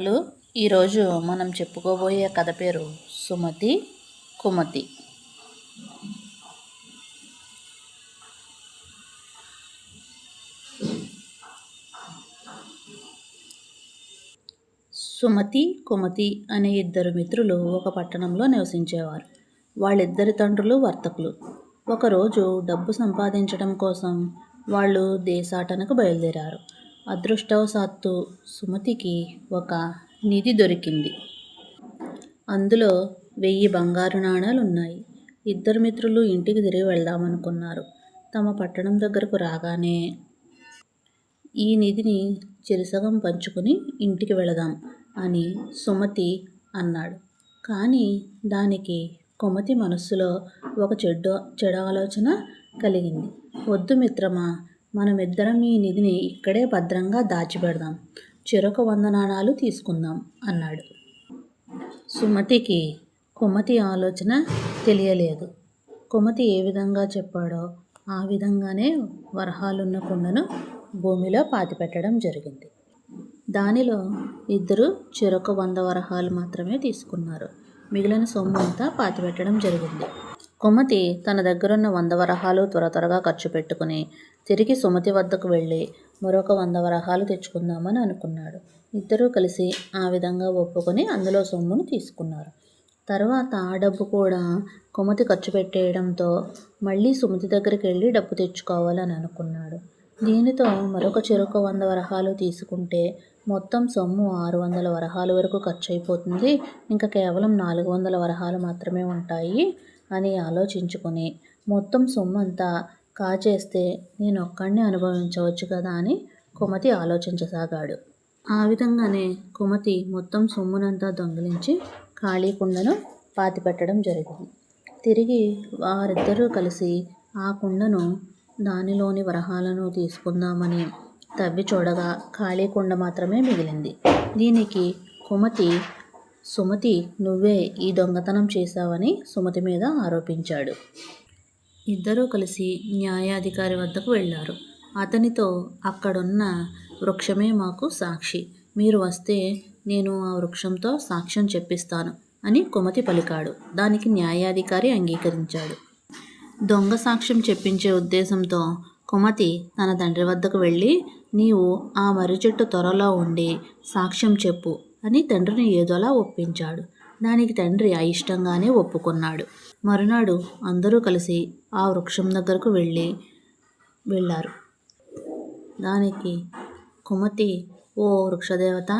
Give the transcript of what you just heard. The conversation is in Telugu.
హలో ఈరోజు మనం చెప్పుకోబోయే కథ పేరు సుమతి కుమతి. సుమతి కుమతి అనే ఇద్దరు మిత్రులు ఒక పట్టణంలో నివసించేవారు. వాళ్ళిద్దరి తండ్రులు వర్తకులు. ఒకరోజు డబ్బు సంపాదించడం కోసం వాళ్ళు దేశాటనకు బయలుదేరారు. అదృష్టవశాత్తు సుమతికి ఒక నిధి దొరికింది. అందులో వెయ్యి బంగారు నాణాలు ఉన్నాయి ఇద్దరు మిత్రులు ఇంటికి తిరిగి వెళ్దామనుకున్నారు. తమ పట్టణం దగ్గరకు రాగానే ఈ నిధిని చిరుసగం పంచుకుని ఇంటికి వెళదాం అని సుమతి అన్నాడు. కానీ దానికి కొమతి మనస్సులో ఒక చెడ్డు చెడు ఆలోచన కలిగింది. వద్దు మిత్రమా మనమిద్దరం ఈ నిధిని ఇక్కడే భద్రంగా దాచిపెడదాం. చెరొక వంద నాణాలు తీసుకుందాం అన్నాడు. సుమతికి కుమతి ఆలోచన తెలియలేదు. కుమతి ఏ విధంగా చెప్పాడో ఆ విధంగానే వరహాలున్న కుండను భూమిలో పాతిపెట్టడం జరిగింది. దానిలో ఇద్దరు చెరొక వంద వరహాలు మాత్రమే తీసుకున్నారు. మిగిలిన సొమ్ము అంతా పాతిపెట్టడం జరిగింది. కుమతి తన దగ్గరున్న వంద వరహాలు త్వర త్వరగా ఖర్చు పెట్టుకుని తిరిగి సుమతి వద్దకు వెళ్ళి మరొక వంద వరహాలు తెచ్చుకుందామని అనుకున్నాడు. ఇద్దరూ కలిసి ఆ విధంగా ఒప్పుకొని అందులో సొమ్మును తీసుకున్నారు. తర్వాత ఆ డబ్బు కూడా కుమతి ఖర్చు పెట్టేయడంతో మళ్ళీ సుమతి దగ్గరికి వెళ్ళి డబ్బు తెచ్చుకోవాలని అనుకున్నాడు. దీనితో మరొక చెరుకు వంద వరహాలు తీసుకుంటే మొత్తం సొమ్ము ఆరు వందల వరహాల వరకు ఖర్చు అయిపోతుంది. ఇంకా కేవలం నాలుగు వందల వరహాలు మాత్రమే ఉంటాయి. అని ఆలోచించుకొని మొత్తం సొమ్మంతా కాజేస్తే నేను ఒక్కడిని అనుభవించవచ్చు కదా అని కుమతి ఆలోచించసాగాడు. ఆ విధంగానే కుమతి మొత్తం సొమ్మునంతా దొంగిలించి ఖాళీ కుండను పాతిపెట్టడం జరిగింది. తిరిగి వారిద్దరూ కలిసి ఆ కుండను దానిలోని వరహాలను తీసుకుందామని తవ్వి చూడగా ఖాళీ కుండ మాత్రమే మిగిలింది. దీనికి కుమతి సుమతి నువ్వే ఈ దొంగతనం చేశావని సుమతి మీద ఆరోపించాడు. ఇద్దరూ కలిసి న్యాయాధికారి వద్దకు వెళ్ళారు. అతనితో అక్కడున్న వృక్షమే మాకు సాక్షి. మీరు వస్తే నేను ఆ వృక్షంతో సాక్ష్యం చెప్పిస్తాను అని కుమతి పలికాడు. దానికి న్యాయాధికారి అంగీకరించాడు. దొంగ సాక్ష్యం చెప్పించే ఉద్దేశంతో కుమతి తన తండ్రి వద్దకు వెళ్ళి నీవు ఆ మర్రి చెట్టు త్వరలో ఉండి సాక్ష్యం చెప్పు. అని తండ్రిని ఏదోలా ఒప్పించాడు. దానికి తండ్రి అయిష్టంగానే ఒప్పుకున్నాడు. మరునాడు అందరూ కలిసి ఆ వృక్షం దగ్గరకు వెళ్ళి వెళ్ళారు. దానికి కుమతి ఓ వృక్షదేవత